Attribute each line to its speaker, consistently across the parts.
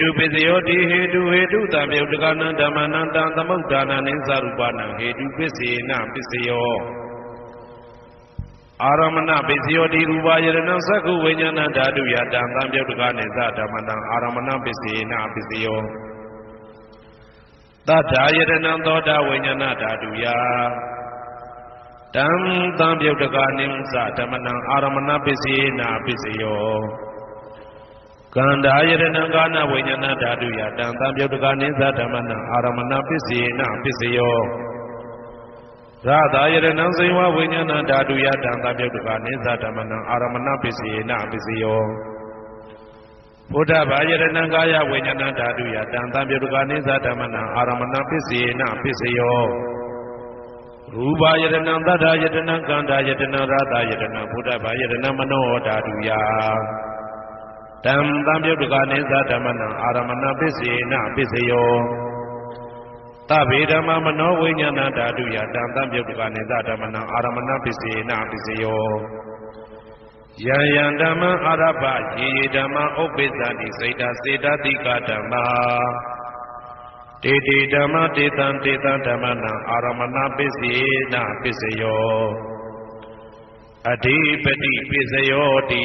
Speaker 1: တုပစ္စယောတိဟေတုဟေတုတံပြုတ်တကနံဓမ္မနံတံသမုဒ္ဒါနံနိသရူပနံဟေတုပစ္စေနပစ္စယောအာရမဏပစ္စယောတိရူပယရဏံသက္ခုဝိညာဏဓာတုယတံသံပြုတ်တကနိသဓမ္မနံအာရမဏပစ္စေနပစ္စယောသတ္ထာယရဏံသောတာဝိညာဏဓာတုယတံသံပြုတ်တကနိသဓမ္မနံအာရမဏပစ္စေနပစ္စယော ကန္တာယရဏံကာနဝိညာဏဓာတုယတံသံပြုတ်တကနိသဓမ္မနံအာရမဏပစ္စေနပစ္စယောရသာယရဏံစေဝဝိညာဏဓာတုယတံသံပြုတ်တကနိသဓမ္မနံအာရမဏပစ္စေနပစ္စယောဘုဒ္ဓဘာယရဏံကာယဝိညာဏဓာတုယတံသံပြုတ်တကနိသဓမ္မနံအာရမဏပစ္စေနပစ္စယောရူပယတနံတတ္ထာယတနံကန္တာယတနံရတယတနံဘုဒ္ဓဘာယတနံမနောဓာတုယ တံသံပြုတ်တကနိသဓမ္မနံအာရမဏပစ္စေနပစ္စယောသဗ္ဗေဓမ္မမနောဝိညာဏဓာတုယတံသံပြုတ်တကနိသဓမ္မနံအာရမဏပစ္စေနပစ္စယောယံယံဓမ္မအာရပယေယေဓမ္မဥပ္ပိသတိစိတ်တစေတတိကဓမ္မာတေတေဓမ္မတေတံတေတံဓမ္မနံအာရမဏပစ္စေနပစ္စယောအဓိပတိပစ္စယောတိ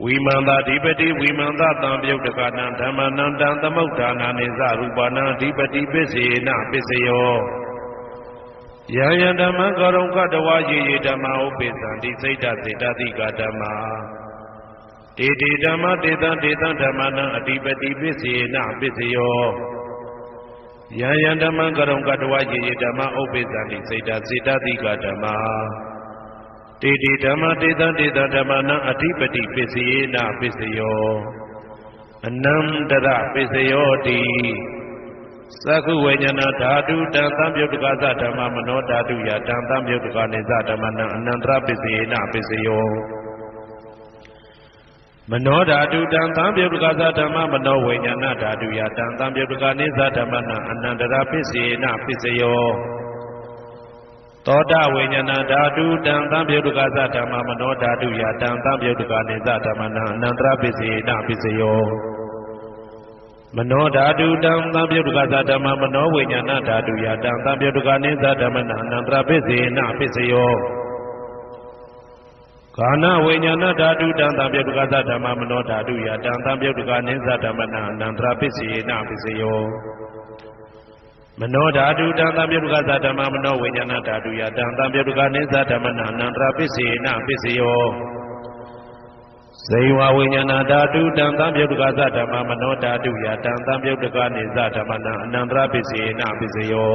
Speaker 1: ဝိမန္တာဓိပတိဝိမန္တာတံပြုတ်တကနာဓမ္မနံတံသမုဋ္ဌာနာနိသရူပနာအဓိပတိပစ္စေနာပစ္စယောယံယံဓမ္မကရုံကတဝါယေယေဓမ္မဥပိသံတိစိတ်ဓာစေတတိကဓမ္မာတေတေဓမ္မတေတံတေတံဓမ္မနံအဓိပတိပစ္စေနာပစ္စယောယံယံဓမ္မကရုံကတဝယေယေဓမ္မဥပ္ပိသတိစေတစေတတိကဓမ္မာ တေတိဓမ္မတေတံတေတဓမ္မနံအဓိပတိပစ္စယေနပစ္စယောအနန္တရပစ္စယောတိသက္ခုဝိညာဏဓာတုတံသံပြုတ်တကသဓမ္မမနောဓာတုယတံသံပြုတ်တကနေသဓမ္မနံအနန္တရပစ္စယေနပစ္စယောမနောဓာတုတံသံပြုတ်ကသဓမ္မမနောဝိညာဏဓာတုယတံသံပြုတ်ကနိသဓမ္မနံအနန္တရာပစ္စေနပစ္စယော သောတဝိညာဏဓာတုတံသံပြုတ်ကသဓမ္မမနောဓာတုယတံသံပြုတ်ကနိသဓမ္မနံအနန္တရာပစ္စေနပစ္စယောမနောဓာတုတံသံပြုတ်ကသဓမ္မမနောဝိညာဏဓာတုယတံသံပြုတ်ကနိသဓမ္မနံအနန္တရာပစ္စေနပစ္စယောကာနဝိညာဏဓာတုတံတံပြုတ်ကသဓမ္မမနောဓာတုယတံတံပြုတ်ကနိသဓမ္မနအနန္တရာပစ္စေနပစ္စယော မနောဓာတုတံတံပြုတ်ကသဓမ္မမနောဝိညာဏဓာတုယတံတံပြုတ်ကနိသဓမ္မနအနန္တရာပစ္စေနပစ္စယောဇေဝဝိညာဏဓာတုတံတံပြုတ်ကသဓမ္မမနောဓာတုယတံတံပြုတ်ကနိသဓမ္မနအနန္တရာပစ္စေနပစ္စယော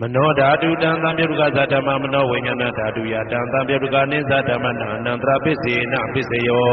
Speaker 1: မနောဓာတုတံသံပြုတ်ကသဓမ္မမနောဝိညာဏဓာတုယတံသံပြုတ်ကနိသဓမ္မနအနန္တရာပစ္စေနပစ္စယော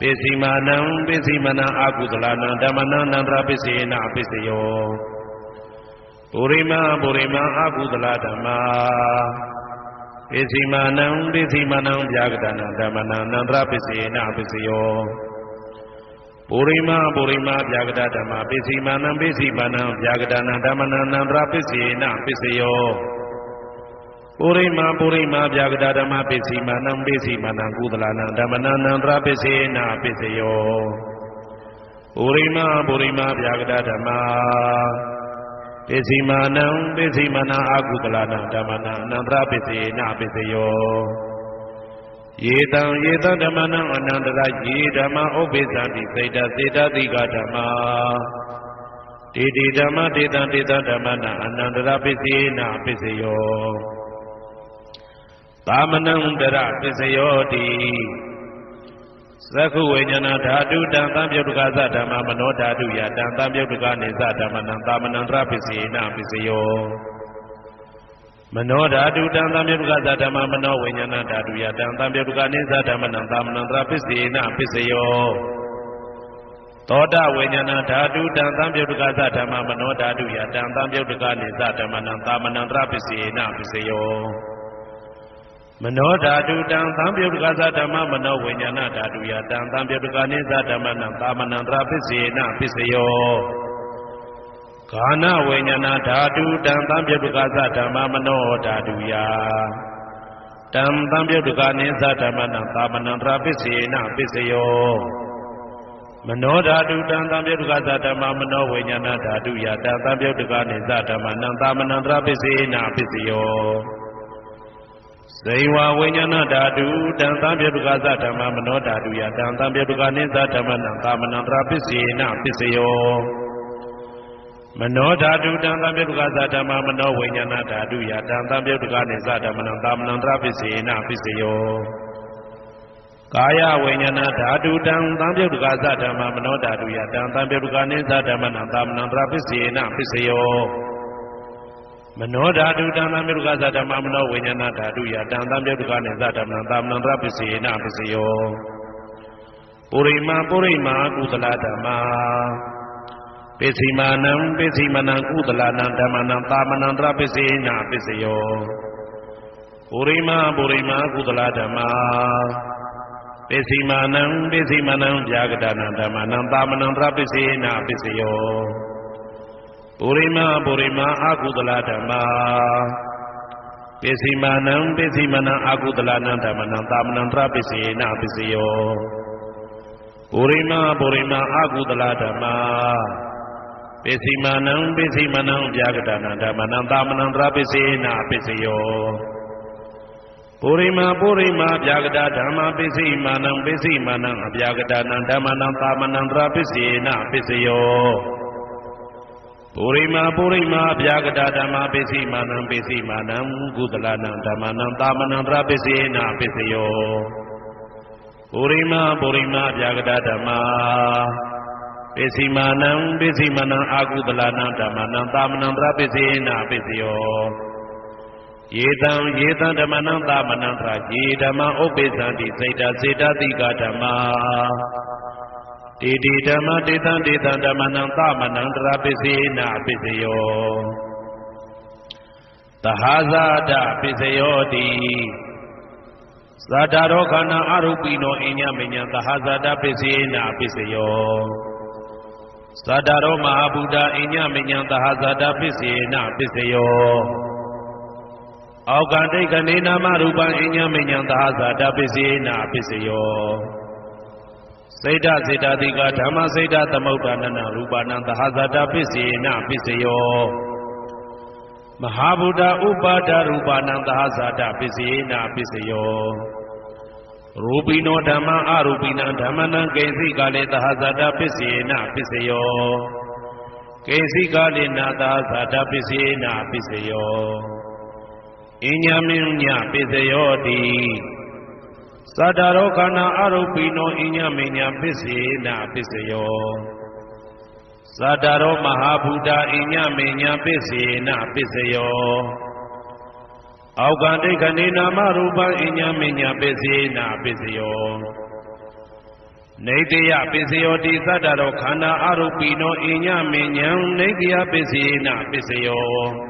Speaker 1: ပစ္စည်းမာနံပစ္စည်းမာနံအာကုသလနံဓမ္မနံနန္တရာပစ္စယေနပစ္စယောပုရိမပုရိမအာကုသလဓမ္မာပစ္စည်းမာနံပစ္စည်းမာနံဗျာကတနာဓမ္မနံနန္တရာပစ္စယေနပစ္စယောပပုရိမပုရိမဗျာဂတဓမ္မပစ္စည်းမာနံပစ္စည်းမာနံဗျာဂတနာဓမ္မနံနန္တရာပစ္စေနပစ္စယော ပုရိမပုရိမဗျာဂတဓမ္မပစ္စည်းမာနံပစ္စည်းမာနံကုသလနံဓမ္မနံနန္တရာပစ္စေနပစ္စယောပုရိမပုရိမဗျာဂတဓမ္မပစ္စည်းမာနံပစ္စည်းမာနံအာကုသလနံဓမ္မနံအနန္တရာပစ္စေနပစ္စယောယေတံယေတံဓမ္မနံအနန္တရယေဓမ္မဥပ္ပိသံတိစေတစေတတိကဓမ္မတေတိဓမ္မတေတံတေတံဓမ္မနံအနန္တရပစ္စေနပစ္စယော သာမနံတရပစ္စယောတိသက္ခုဝိညာဏဓာတုတံသံပြုတ်တကသဓမ္မမနောဓာတုယတံသံပြုတ်တကနေသဓမ္မနံသာမနံတရပစ္စေနပစ္စယောမနောဓာတုတံသံမြုတ္တကသဓမ္မမနောဝိညာဏဓာတုယတံသံမြုတ္တကနိသဓမ္မနံသာမဏံတရပစ္စေနပစ္စယောသောတဝိညာဏဓာတုတံသံမြုတ္တကသဓမ္မမနောဓာတုယတံသံမြုတ္တကနိသဓမ္မနံသာမဏံတရပစ္စေနပစ္စယော မနောဓာတုတံသံမြုတ္တကသဓမ္မမနောဝိညာဏဓာတုယတံသံမြုတ္တကနိသဓမ္မနံသာမဏံတရပစ္စေနပစ္စယောဂာနဝိညာဏဓာတုတံသံပြုတ်တကသဓမ္မမနောဓာတုယတံသံပြုတ်တကနိသဓမ္မနံသာမဏံတရာပစ္စေနပစ္စယောမနောဓာတုတံသံပြုတ်တကသဓမ္မမနောဝိညာဏဓာတုယတံသံပြုတ်တကနိသဓမ္မနံသာမဏံတရာပစ္စေနပစ္စယော ဇိဝဝိညာဏဓာတုတံသံပြုတ်တကသဓမ္မမနောဓာတုယတံသံပြုတ်တကနိသဓမ္မနံသာမဏံတရာပစ္စေနပစ္စယောမနောဓာတုတံသံပြုတ်ကသဓမ္မမနောဝိညာဏဓာတုယတံသံပြုတ်ကနိသဓမ္မနံသာမဏံတရပစ္စေနပစ္စယောကာယဝိညာဏဓာတုတံသံပြုတ်ကသဓမ္မမနောဓာတုယတံသံပြုတ်ကနိသဓမ္မနံသာမဏံတရပစ္စေနပစ္စယော မနောဓာတုတံသံပြုတ်ကသဓမ္မမနောဝိညာဏဓာတုယတံသံပြုတ်ကနိသဓမ္မနံသာမဏံတရပစ္စေနပစ္စယောပုရိမာပုရိမာကုသလဓမ္မာပစ္စည်းမာနံပစ္စည်းမနံကုသလနံဓမ္မနံသာမနံတရပစ္စေနာပစ္စယောပုရိမာပုရိမာကုသလဓမ္မာပစ္စည်းမာနံပစ္စည်းမနံဗျာဂဒနာဓမ္မနံသာမနံတရပစ္စေနာပစ္စယော ပုရိမာပုရိမာအကုသလဓမ္မာပစ္စည်းမာနံပစ္စည်းမနံအကုသလနံဓမ္မနံသာမနံတရပစ္စေနာပစ္စယောပုရိမာပုရိမာအကုသလဓမ္မာပစ္စည်းမာနံပစ္စည်းမနံဗျာကတနာဓမ္မနံသာမဏံတရာပစ္စေနာပစ္စယောပုရိမာပုရိမာဗျာကတာဓမ္မပစ္စည်းမာနံပစ္စည်းမာနံအဗျာကတနာဓမ္မနံသာမဏံတရာပစ္စေနာပစ္စယော ပုရိမာပုရိမာဗျာကတာဓမ္မပစ္စည်းမာနံပစ္စည်းမာနံကုသလနံဓမ္မနံသာမဏံတရာပစ္စေနာပစ္စယောပုရိမာပုရိမာဗျာကတာဓမ္မာပစ္စည်းမာနံပစ္စည်းမနံအာကုသလနံဓမ္မနံသာမဏံတရပစ္စေနာပစ္စယောယေတံယေတံဓမ္မနံသာမဏံတရယေဓမ္မဥပ္ပိသံတိစေတစေတတိကဓမ္မာ တေတိဓမ္မတေတံတေတံဓမ္မနံသာမဏံတရပစ္စေနာပစ္စယောသဟာဇာတပစ္စယောတိသတ္တရောခန္ဓာအရုပိနောအညမညံသဟာဇာတပစ္စေနာပစ္စယောသတ္တရောမဟာဗုဒ္ဓအညမညံသဟဇာတပစ္စေနပစ္စယောအောက်ကတိတ်ကနေနာမရူပံအညမညံသဟဇာတပစ္စေနပစ္စယော စေတစေတတိကဓမ္မစေတသမုဒ္ဒနနရူပနံသဟဇာတပစ္စေနပစ္စယောမဟာဗုဒ္ဓဥပါဒရူပနံသဟဇာတပစ္စေနပစ္စယောရူပိနောဓမ္မအရူပိနံဓမ္မနံကိဉ္စိကာလေသဟဇာတပစ္စေနပစ္စယောကိဉ္စိကာလေနာသဟဇာတပစ္စေနပစ္စယောအညမင်းညပစ္စယောတိ သတ္တရောခန္ဓာအရူပိနောအညမင်းညပစ္စေနပစ္စယောသတ္တရောမဟာဗုဒ္ဓအညမင်းညပစ္စေနပစ္စယောအောက်ကဒိဋ္ဌနေနာမရူပံအညာမညာပစ္စေနာပစ္စယောနေတယပစ္စယောတိသတ္တရောခန္ဓာအရူပိနောအညာမညာနေတယပစ္စေနာပစ္စယော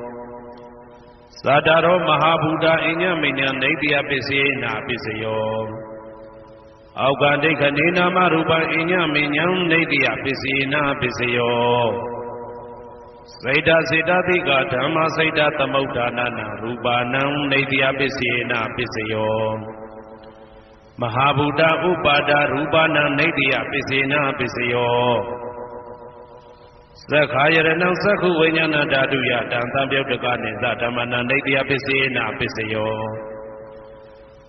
Speaker 1: သတ္တရောမဟာဗုဒ္ဓအညာမညာနေတယပစ္စေနာပစ္စယောအောက်ကဒိဋ္ဌနေနာမရူပအညမဉ္ဇံနေတိယပစ္စည်းနာပစ္စယောစိတ်တစေတသိကဓမ္မစိတ်တသမုဋ္ဌာနာနာရူပနံနေတိယပစ္စည်းနာပစ္စယောမဟာဗုဒ္ဓဥပါဒရူပနာနေတိယပစ္စည်းနာပစ္စယော သက္ခာယရဏံသက္ခုဝိညာဏဓာတုယတံသံပြုတ်တကနေသဓမ္မနာနေတိယပစ္စည်းနာပစ္စယော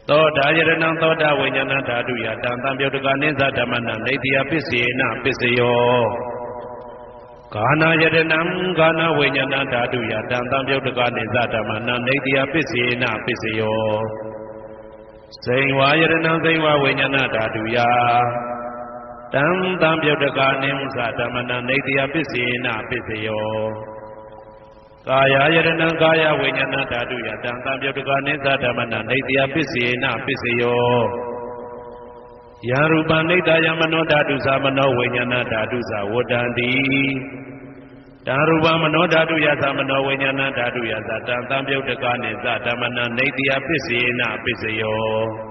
Speaker 1: သောတာယရဏံသောတာဝိညာဏဓာတုယတံသံပြုတ်တကနေသဓမ္မနာနေတိယပစ္စည်းနာပစ္စယောကာနာယရဏံကာနာဝိညာဏဓာတုယတံသံပြုတ်တကနေသဓမ္မနာနေတိယပစ္စည်းနာပစ္စယောစိန်ဝါယရဏံစိန်ဝါဝိညာဏဓာတုယ တံတံပြုတ်တကနိမသဓမ္မနာနေတိယပစ္စည်းနာပစ္စယောကာယယရဏံကာယဝိညာဏဓာတုယတံတံပြုတ်တကနိသဓမ္မနာနေတိယပစ္စည်းနာပစ္စယောယရူပနိတယမနောဓာတုသမနောဝိညာဏဓာတုသဝတ္တံတိတံရူပမနောဓာတုယသမနောဝိညာဏဓာတုယသတံတံပြုတ်တကနိသဓမ္မနာနေတိယပစ္စည်းနာပစ္စယော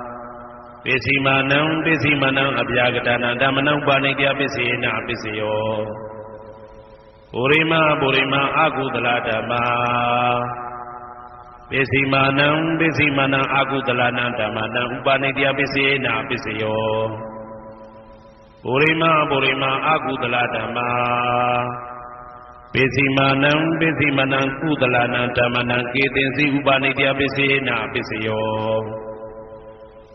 Speaker 1: ပစ္စည်းမာနံပစ္စည်းမနံအပြာကတနာဓမ္မနံပါဏိတယပစ္စယေနပစ္စယောပုရိမပုရိမအကုသလဓမ္မာပစ္စည်းမာနံပစ္စည်းမနံအကုသလနံဓမ္မနံဥပါဏိတယပစ္စယေနပစ္စယောပုရိမပုရိမအကုသလဓမ္မာပစ္စည်းမာနံပစ္စည်းမနံကုသလနံဓမ္မနံကေတင်စီဥပါဏိတယပစ္စယေနပစ္စယော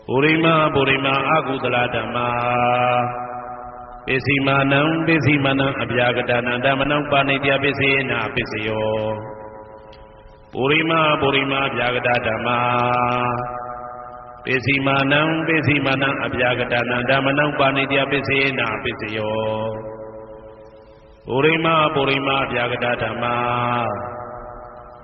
Speaker 1: ပုရိမပုရိမအကုသလဓမ္မာပစ္စည်းမာနံပစ္စည်းမနံအပြာကတနံဓမ္မနံပါဏိတယပစ္စယေနပစ္စယောပုရိမပုရိမအပြာကတဓမ္မာပစ္စည်းမာနံပစ္စည်းမနံအပြာကတနံဓမ္မနံပါဏိတယပစ္စယေနပစ္စယောပုရိမပုရိမအပြာကတဓမ္မာ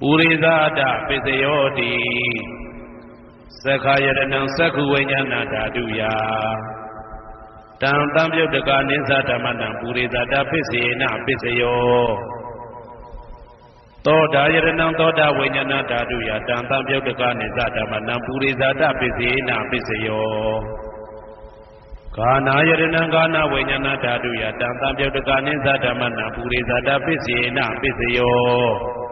Speaker 1: ပုရိသဒပစ္စယောတိသက္ခာယရဏံသက္ခုဝိညာဏဓာတုယတံတံပြုတ်တကနိသဓမ္မနံပုရိသတာပစ္စေနပစ္စယောသောတာယရဏံသောတာဝိညာဏဓာတုယတံတံပြုတ်တကနိသဓမ္မနံပုရိသတာပစ္စေနပစ္စယောကာနာယရဏံကာနာဝိညာဏဓာတုယတံတံပြုတ်တကနိသဓမ္မနံပုရိသတာပစ္စေနပစ္စယော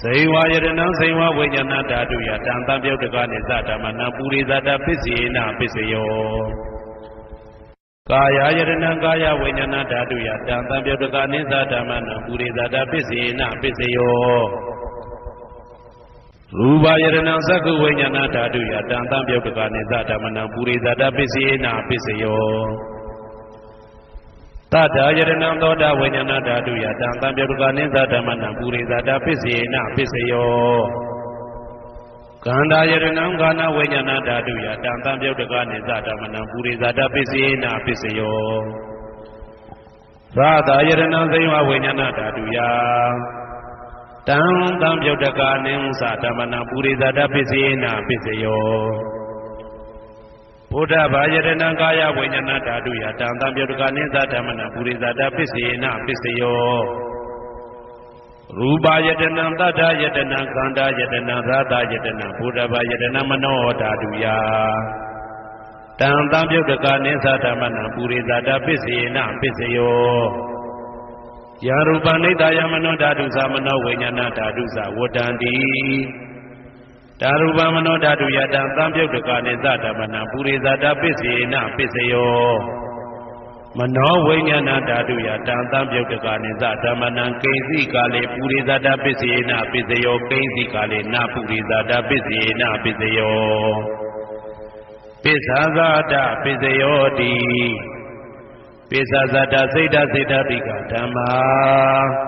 Speaker 1: စေဝါယရဏံစေဝဝိညာဏဓာတုယတံတံပြုတ်တကနိသဓမ္မနံပုရိသတာပစ္စေနပစ္စယောကာယယရဏံကာယဝိညာဏဓာတုယတံတံပြုတ်တကနိသဓမ္မနံပုရိသတာပစ္စေနပစ္စယောရူပယရဏံသက္ကုဝိညာဏဓာတုယတံတံပြုတ်တကနိသဓမ္မနံပုရိသတာပစ္စေနပစ္စယော တတယရဏံသောတာဝိညာဏဓာတုယတံတံပြုတ်ကနိသဓမ္မနံပုရိသတာပစ္စေနပစ္စယောကန္တာယရဏံကာနဝိညာဏဓာတုယတံတံပြုတ်ကနိသဓမ္မနံပုရိသတာပစ္စေနပစ္စယောသာတာယရဏံသိဝဝိညာဏဓာတုယတံတံပြုတ်ကနိသဓမ္မနံပုရိသတာပစ္စေနပစ္စယော ဘုဒ္ဓဘာယတနာကာယဝိညာဏဓာတုယတံတံပြုတ်ကနိသဓမ္မနပုရိသတာပစ္စေနပစ္စယောရူပယတနာတတ္ထယတနာခန္ဓာယတနာသာသယတနာဘုဒ္ဓဘာယတနာမနောဓာတုယတံတံပြုတ်ကနိသဓမ္မနပုရိသတာပစ္စေနပစ္စယောယာရူပနိတယမနောဓာတုသမနောဝိညာဏဓာတုသဝတ္တန္တိဒါရူပမနောဓာတုယတံသံပြုတ်တကနိသဓမ္မနံပုရိသတာပစ္စေနပစ္စယောမနောဝိညာဏဓာတုယတံသံပြုတ်တကနိသဓမ္မနံကိဉ္စီကာလေပုရိသတာပစ္စေနပစ္စယောကိဉ္စီကာလေနပုရိသတာပစ္စေနပစ္စယောပစ္ဆာဇာတပစ္စယောတိပိစ္ဆာဇာတစိတ်တစိတ်တပိကဓမ္မာ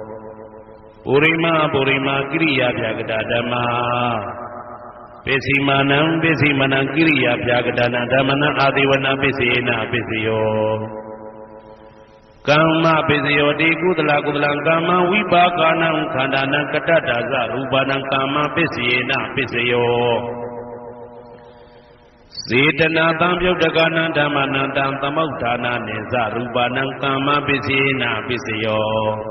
Speaker 1: ပုရိမပုရိမကိရိယာပြာကတာဓမ္မာပိစီမာနံပိစီမနံကိရိယာပြာကတာနာဓမ္မနာအာတိဝနာပိစီနာပိစယောကမ္မပိစယောတိကုသလကုသလံကာမဝိပါကနံခန္ဓာနံကတ္တတာဇရူပနံကာမပိစီနာပိစယောစေတနာတံပြုတ်တကနံဓမ္မနံတံသမုဋ္ဌာနာနိသရူပနံကာမပစ္စေနာပစ္စယော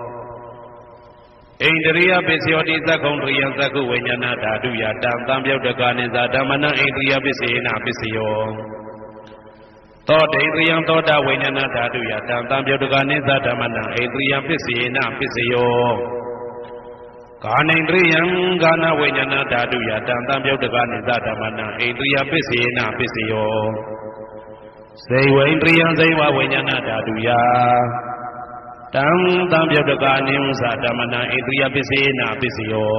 Speaker 1: ဣန္ဒရိယပစ္စယောတိသက္ကုံတရိယသက္ကုဝိညာဏဓာတုယတံသံပြုတ်တကနိသဓမ္မနံဣန္ဒရိယပစ္စေနပစ္စယောသောတေတယံသောတာဝိညာဏဓာတုယတံသံပြုတ်တကနိသဓမ္မနံဣန္ဒရိယပစ္စေနပစ္စယောကာနိန္ဒရိယံကာနဝိညာဏဓာတုယတံတံပြုတ်တကနိသဓမ္မနံဣန္ဒရိယပစ္စေနပစ္စယောစေဝိန္ဒရိယံဇိဝဝိညာဏဓာတုယ တံတံပြုတ်တကနိဝသဓမ္မနံဣန္ဒရိယပစ္စေနပစ္စယော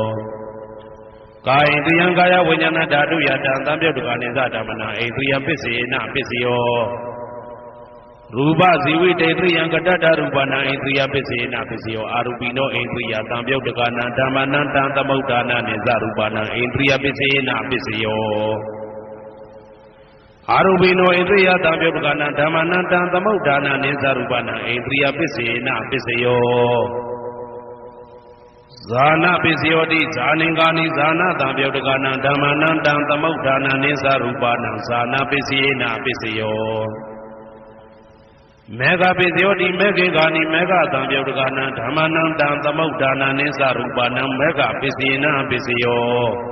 Speaker 1: ကာယန္တယံကာယဝိညာဏဓာတုယတံတံပြုတ်တကနိသဓမ္မနံဣန္ဒရိယပစ္စေနပစ္စယောရူပဇီဝိတေတရိယံကတ္တရူပနာဣန္ဒြိယပစ္စေနပစ္စယောအာရူပိနောဣန္ဒြိယတံပြုတ်တကနာဓမ္မနံတံသမုဋ္ဌာနာနိသရူပနာဣန္ဒြိယပစ္စေနပစ္စယော အာရူပိနောဣန္ဒြိယတံပြုတ်တကနာဓမ္မနံတံသမုဋ္ဌာနာနိသရူပနာဣန္ဒြိယပစ္စေနပစ္စယောဇာနာပစ္စယောတိဇာနင်္ဂာနိဇာနာတံပြုတ်တကနာဓမ္မနံတံသမုဋ္ဌာနာနိသရူပနာဇာနာပစ္စေနပစ္စယောမေဃပိစယောတိမေခေဂာနိမေဃတံပြုတ်တကနံဓမ္မနံတံသမုဋ္ဌာနံနိသရူပနံမေဃပိစေနပိစယော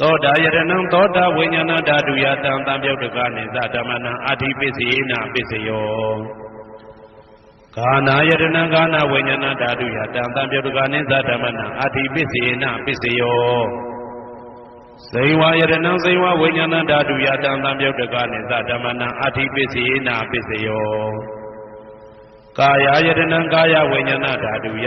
Speaker 1: သောတာယရဏံသောတာဝိညာဏဓာတုယတံတံပြုတ်တကနိသဓမ္မနံအာတိပစ္စေနပစ္စယောကာနာယရဏံကာနာဝိညာဏဓာတုယတံတံပြုတ်တကနိသဓမ္မနံအာတိပစ္စေနပစ္စယောဇိဝယရဏံဇိဝဝိညာဏဓာတုယတံတံပြုတ်တကနိသဓမ္မနံအာတိပစ္စေနပစ္စယောကာယယတနံကာယဝိညာဏဓာတုယ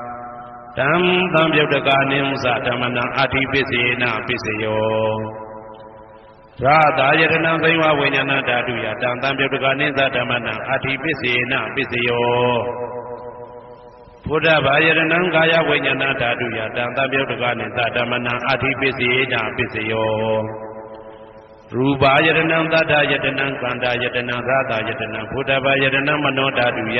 Speaker 1: တံသံပြုတ်တကာနိမသဓမ္မနံအာတိပစ္စေနပစ္စယောရာသာယတနံသိဝဝိညာဏဓာတုယတံသံပြုတ်တကာနိသဓမ္မနံအာတိပစ္စေနပစ္စယောဘုဒ္ဓဘာယတနံကာယဝိညာဏဓာတုယတံသံပြုတ်တကာနိသဓမ္မနံအာတိပစ္စေနပစ္စယောရူပါယတနံသတ္တယတနံကန္တာယတနံသာသာယတနံဘုဒ္ဓဘာယတနံမနောဓာတုယ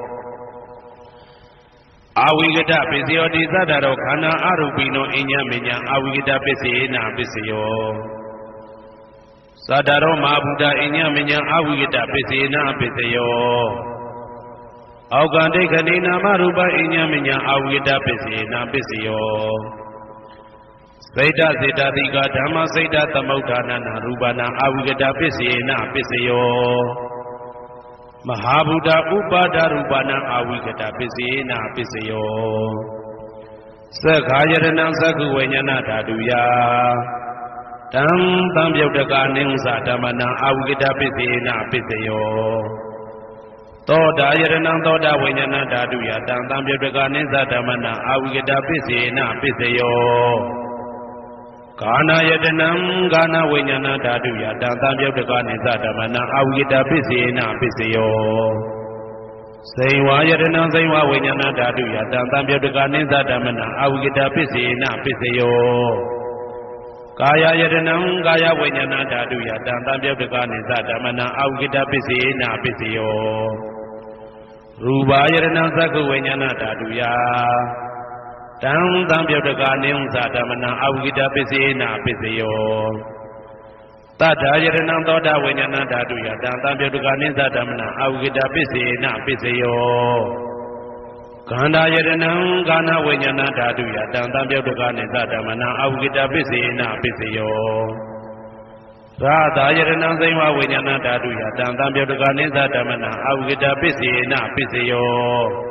Speaker 1: အာဝိကတပစ္စယောတိသတ္တရောခန္ဓာအရူပိနောအညမညာအာဝိကတပစ္စေနာပစ္စယောသတ္တရောမဟာဗုဒ္ဓအညမညာအာဝိကတပစ္စေနာပစ္စယောအောက်ကံဒိဋ္ဌိနာမရူပအညမညာအာဝိကတပစ္စေနာပစ္စယောစိတ်တစေတတိကဓမ္မစိတ်တသမုဋ္ဌာနနာရူပနာအာဝိကတပစ္စေနာပစ္စယော မဟာဗုဒ္ဓဥပါဒရူပနာအာဝိကတပစ္စေနာပစ္စယောသက္ခာယရဏသက္ခုဝိညာဏဓာတုယတံတံပြုတ်တကာနိဥ္စဓမ္မနာအာဝိကတပစ္စေနာပစ္စယောသောတာယရဏသောတာဝိညာဏဓာတုယတံတံပြုတ်တကာနိသဓမ္မနာအာဝိကတပစ္စေနာပစ္စယော ကာနာယတနံကာနာဝိညာဏဓာတုယတံတံပြုတ်တကနိသဓမ္မနံအာဝိတပစ္စေနပစ္စယောစိန်ဝါယတနံစိန်ဝဝိညာဏဓာတုယတံတံပြုတ်တကနိသဓမ္မနံအာဝိတပစ္စေနပစ္စယောကာယယတနံကာယဝိညာဏဓာတုယတံတံပြုတ်တကနိသဓမ္မနံအာဝိတပစ္စေနပစ္စယောရူပါယတနံသက္ကဝိညာဏဓာတုယ တံသံပြုတ်တကာနိဥ္စဓမ္မနံအဝိကတပစ္စေနာပစ္စယောတတ္ထာယရဏံသောတာဝိညာဏဓာတုယတံသံပြုတ်တကာနိသဓမ္မနံအဝိကတပစ္စေနာပစ္စယောခန္ဓာယရဏံကာနဝိညာဏဓာတုယတံသံပြုတ်တကာနိသဓမ္မနံအဝိကတပစ္စေနာပစ္စယောသာသာယရဏံသိမဝိညာဏဓာတုယတံသံပြုတ်တကာနိသဓမ္မနံအဝိကတပစ္စေနာပစ္စယော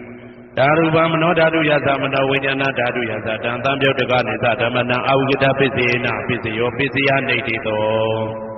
Speaker 1: ဓာရူပမနောဓာတုယသမနောဝိညာဏဓာတုယသတံတံပြုတ်တကနိသဓမ္မနံအာဝိကတပစ္စေနပစ္စယောပစ္စယနေတိတော